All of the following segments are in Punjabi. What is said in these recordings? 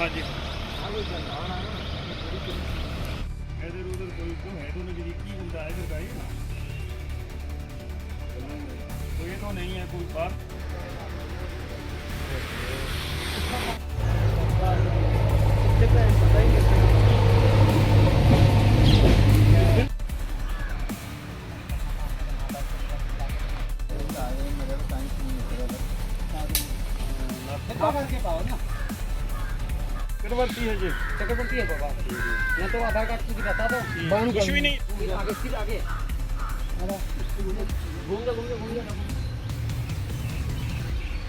ਹਾਂਜੀ। ਇਹਦੇ ਉਧਰ ਕੋਈ ਤੋਂ ਹੈ ਤੋਂ ਨਹੀਂ ਕੀ ਹੁੰਦਾ ਹੈ ਫਿਰ ਗਾਈ ਕੋਈ ਬਾਹਰ। नहीं है कोई बात करवाती है जी चक्रवर्ती है बाबा मैं तो आधार कार्ड की बता दो कुछ भी नहीं आगे फिर आगे घूम जा घूम जा घूम जा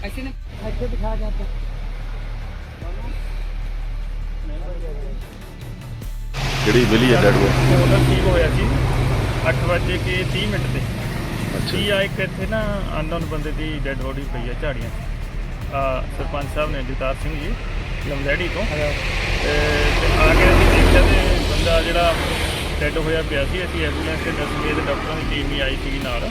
ऐसे नहीं ऐसे दिखा जाता ਜਿਹੜੀ ਮਿਲੀ ਹੈ ਡੈਡ ਬੋਡੀ ਉਹਦਾ ਠੀਕ ਹੋਇਆ ਸੀ 8 ਵਜੇ ਕੇ 30 ਮਿੰਟ ਤੇ ਅੱਛਾ ਜੀ ਆ ਇੱਕ ਇੱਥੇ ਨਾ ਅਨਨੋਨ ਬੰਦੇ ਦੀ ਡੈੱਡ ਬੋਡੀ ਪਈ ਹੈ ਝਾੜੀਆਂ ਆ ਸਰਪੰਚ ਸਾਹਿਬ ਨੇ ਜਗਤਾਰ ਸਿੰਘ ਜੀ ਲੰਬੈੜੀ ਤੋਂ। ਤੇ ਆ ਕੇ ਅਸੀਂ ਦੇਖਿਆ ਤੇ ਬੰਦਾ ਜਿਹੜਾ ਡੈੱਡ ਹੋਇਆ ਪਿਆ ਸੀ ਅਸੀਂ ਐਂਬੂਲੈਂਸ ਤੇ ਦਸਵੇਂ ਦੇ ਡਾਕਟਰਾਂ ਦੀ ਟੀਮ ਵੀ ਆਈ ਸੀ ਨਾਲ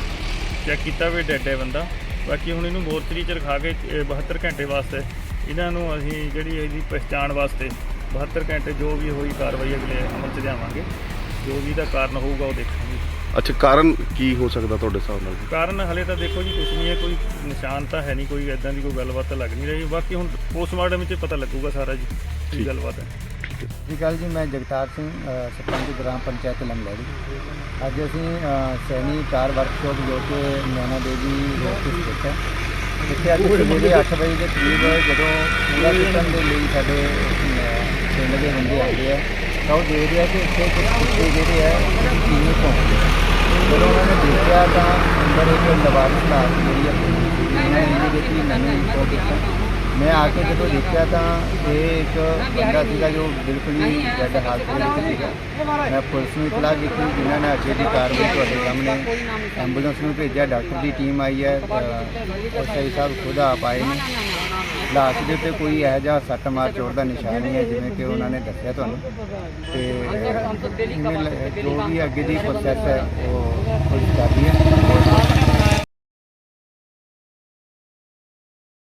ਚੈੱਕ ਕੀਤਾ ਵੀ ਡੈੱਡ ਹੈ ਬੰਦਾ। ਬਾਕੀ ਹੁਣ ਇਹਨੂੰ ਮੋਰਚਰੀ ਚ ਰਖਾ ਕੇ ਅ, 72 ਘੰਟੇ ਵਾਸਤੇ ਇਹਨਾਂ ਨੂੰ ਅਸੀਂ ਜਿਹੜੀ ਇਹਦੀ ਪਛਾਣ ਵਾਸਤੇ 72 ਘੰਟੇ ਜੋ ਵੀ ਹੋਈ ਕਾਰਵਾਈ ਅਗਲੇ ਅਮਲ ਚ ਲਿਆਵਾਂਗੇ। ਜੋ ਵੀ ਇਹਦਾ ਕਾਰਨ ਹੋਊਗਾ ਉਹ ਦੇਖਾਂਗੇ। ਅੱਛਾ ਕਾਰਨ ਕੀ ਹੋ ਸਕਦਾ ਤੁਹਾਡੇ ਹਿਸਾਬ ਨਾਲ? ਕਾਰਨ ਹਲੇ ਤਾਂ ਦੇਖੋ ਜੀ ਕੁਝ ਨਹੀਂ ਹੈ ਕੋਈ ਨਿਸ਼ਾਨ ਤਾਂ ਹੈ ਨਹੀਂ ਕੋਈ ਐਦਾਂ ਦੀ ਕੋਈ ਗੱਲਬਾਤ ਤਾਂ ਲੱਗ ਨਹੀਂ ਰਹੀ। ਬਾਕੀ ਹੁਣ ਪੋਸਟਮਾਰਟਮ ਵਿੱਚ ਪਤਾ ਲੱਗੂਗਾ ਸਾਰਾ ਜੀ ਕੀ। ਗੱਲਬਾਤ ਹੈ। ਸਤਿ ਸ਼੍ਰੀ ਅਕਾਲ ਜੀ ਮੈਂ ਜਗਤਾਰ ਸਿੰਘ ਸਰਪੰਚ ਗ੍ਰਾਮ ਪੰਚਾਇਤ ਲੰਗਲੜੀ ਅੱਜ ਅਸੀਂ ਸੈਣੀ ਕਾਰ ਵਰਕਸ਼ਾਪ ਜੋ ਕਿ ਨੈਣਾ ਦੇਵੀ ਰੋਡ ਤੇ ਸਥਿਤ ਹੈ। ਇੱਥੇ ਅੱਜ ਸਵੇਰੇ 8 ਵਜੇ ਦੇ ਕਰੀਬ ਜਦੋਂ ਪੂਰਾ ਸਿਸਟਮ ਦੇ ਲਈ ਸਾਡੇ ਪਿੰਡ ਦੇ ਬੰਦੇ ਆਉਂਦੇ ਆ। ਤਾਂ ਉਹ ਦੇਖ ਰਿਹਾ ਕਿ ਇੱਥੇ ਕੁਝ ਕੁੱਤੇ ਜਿਹੜੇ ਆ ਕਿਵੇਂ ਭੌਂਕਦੇ ਜਦੋਂ ਉਹਨਾਂ ਨੇ ਦੇਖਿਆ ਤਾਂ ਅੰਦਰ ਇੱਕ ਲਵਾਰਿਸ ਲਾਸ਼ ਜਿਹੜੀ ਆ, ਉਹਨਾਂ ਨੇ ਇਮੀਡੀਏਟਲੀ ਮੈਨੂੰ ਇਨਫੋਰਮ ਕੀਤਾ ਮੈਂ ਆ ਕੇ ਜਦੋਂ ਦੇਖਿਆ ਤਾਂ ਇਹ ਇੱਕ ਬੰਦਾ ਸੀਗਾ ਜੋ ਬਿਲਕੁਲ ਹੀ ਡੈਡ ਹਾਲਤ ਦੇ ਵਿੱਚ ਸੀਗਾ। ਮੈਂ ਪੁਲਿਸ ਨੂੰ ਇਤਲਾਹ ਕੀਤੀ, ਜਿਨ੍ਹਾਂ ਨੇ ਅੱਗੇ ਦੀ ਕਾਰਵਾਈ ਤੁਹਾਡੇ ਸਾਹਮਣੇ ਐਂਬੂਲੈਂਸ ਨੂੰ ਭੇਜਿਆ, ਡਾਕਟਰ ਦੀ ਟੀਮ ਆਈ ਹੈ ਐਸਆਈ ਸਾਹਿਬ ਖੁਦ ਆਪ ਆਏ ਨੇ। ਲਾਸ਼ ਦੇ ਉੱਤੇ ਕੋਈ ਇਹੋ ਜਿਹਾ ਸੱਟ ਮਾਰ ਚੋਟ ਦਾ ਨਿਸ਼ਾਨ ਨਹੀਂ ਹੈ ਜਿਵੇਂ ਕਿ ਉਹਨਾਂ ਨੇ ਦੱਸਿਆ ਤੁਹਾਨੂੰ। ਤੇ ਜੋ ਵੀ ਅੱਗੇ ਦੀ ਪ੍ਰੋਸੈਸ ਹੈ ਉਹ ਪੁਲਿਸ ਕਰ ਰਹੀ ਹੈ।